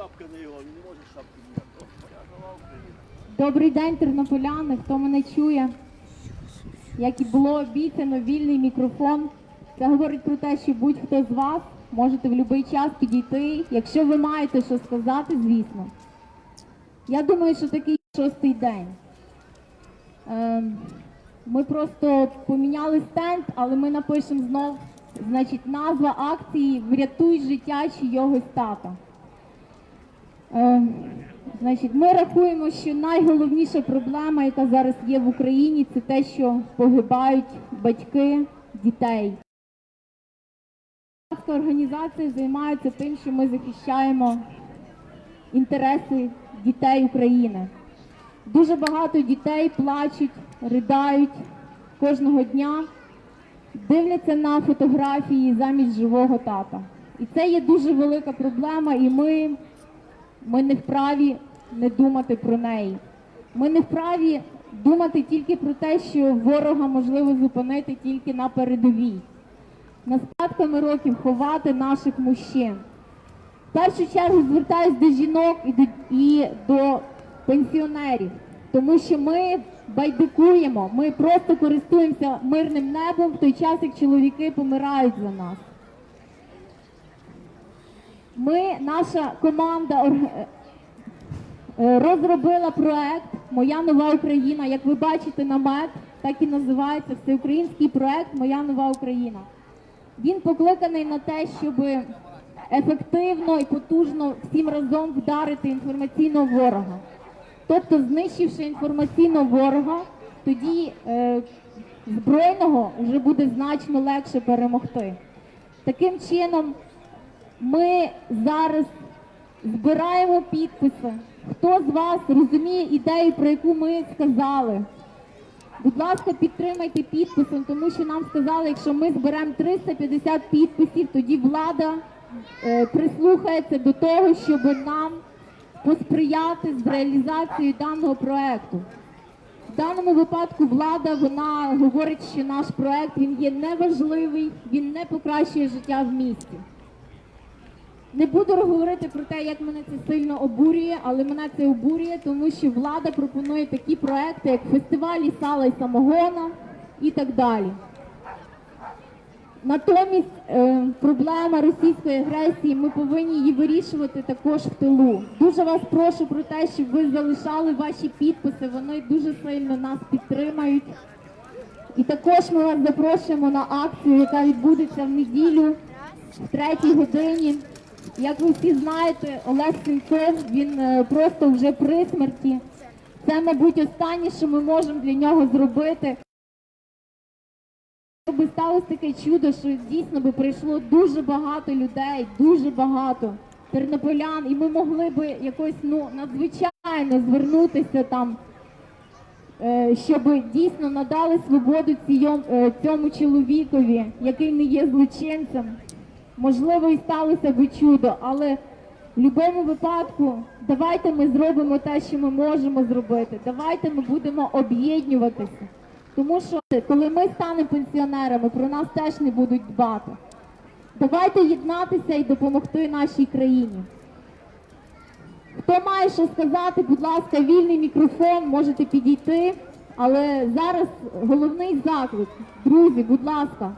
шапка на його, він не може шапки ніяк. Добрий день, тернополяни, хто мене чує. Як і було обіцяно, вільний мікрофон. Це говорить про те, що будь-хто з вас можете в будь-який час підійти, якщо ви маєте що сказати, звісно. Я думаю, що такий шостий день. Ем, Ми просто поміняли стенд, але ми напишемо знов, значить, назва акції Врятуй життя чийогось тата. Е, Значить, ми рахуємо, що найголовніша проблема, яка зараз є в Україні, це те, що погибають батьки дітей. Організація займається тим, що ми захищаємо інтереси дітей України. Дуже багато дітей плачуть, ридають кожного дня, дивляться на фотографії замість живого тата. І це є дуже велика проблема, і ми ми не вправі не думати про неї. Ми не вправі думати тільки про те, що ворога можливо зупинити тільки на передовій. Настатками років ховати наших мужчин. В першу чергу звертаюся до жінок і до, і до пенсіонерів, тому що ми байдикуємо, ми просто користуємося мирним небом в той час, як чоловіки помирають за нас. Ми, наша команда розробила проект Моя нова Україна. Як ви бачите, намет так і називається Всеукраїнський проект Моя нова Україна. Він покликаний на те, щоб ефективно і потужно всім разом вдарити інформаційного ворога. Тобто, знищивши інформаційного ворога, тоді е, збройного вже буде значно легше перемогти. Таким чином, ми зараз збираємо підписи. Хто з вас розуміє ідею, про яку ми сказали? Будь ласка, підтримайте підписом, тому що нам сказали, якщо ми зберемо 350 підписів, тоді влада е, прислухається до того, щоб нам посприяти з реалізацією даного проекту. В даному випадку влада вона говорить, що наш проект він є неважливий, він не покращує життя в місті. Не буду говорити про те, як мене це сильно обурює, але мене це обурює, тому що влада пропонує такі проекти, як фестивалі сала і самогона і так далі. Натомість е, проблема російської агресії, ми повинні її вирішувати також в тилу. Дуже вас прошу про те, щоб ви залишали ваші підписи, вони дуже сильно нас підтримають. І також ми вас запрошуємо на акцію, яка відбудеться в неділю в третій годині. Як ви всі знаєте, Олег Сенцов, він е, просто вже при смерті. Це, мабуть, останнє, що ми можемо для нього зробити. Би сталося таке чудо, що дійсно би прийшло дуже багато людей, дуже багато тернополян, і ми могли би якось ну надзвичайно звернутися там, е, щоб дійсно надали свободу е, цьому чоловікові, який не є злочинцем. Можливо, і сталося би чудо, але в будь-якому випадку давайте ми зробимо те, що ми можемо зробити. Давайте ми будемо об'єднуватися. Тому що коли ми станемо пенсіонерами, про нас теж не будуть дбати. Давайте єднатися і допомогти нашій країні. Хто має що сказати, будь ласка, вільний мікрофон, можете підійти. Але зараз головний заклик, друзі, будь ласка,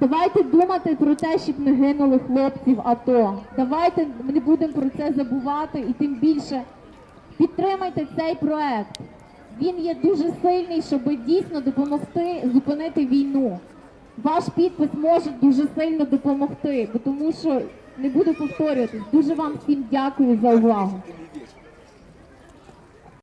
давайте думати про те, щоб не гинули хлопці в АТО. Давайте не будемо про це забувати і тим більше підтримайте цей проект. Він є дуже сильний, щоб дійсно допомогти зупинити війну. Ваш підпис може дуже сильно допомогти, тому що не буду повторюватись. Дуже вам всім дякую за увагу.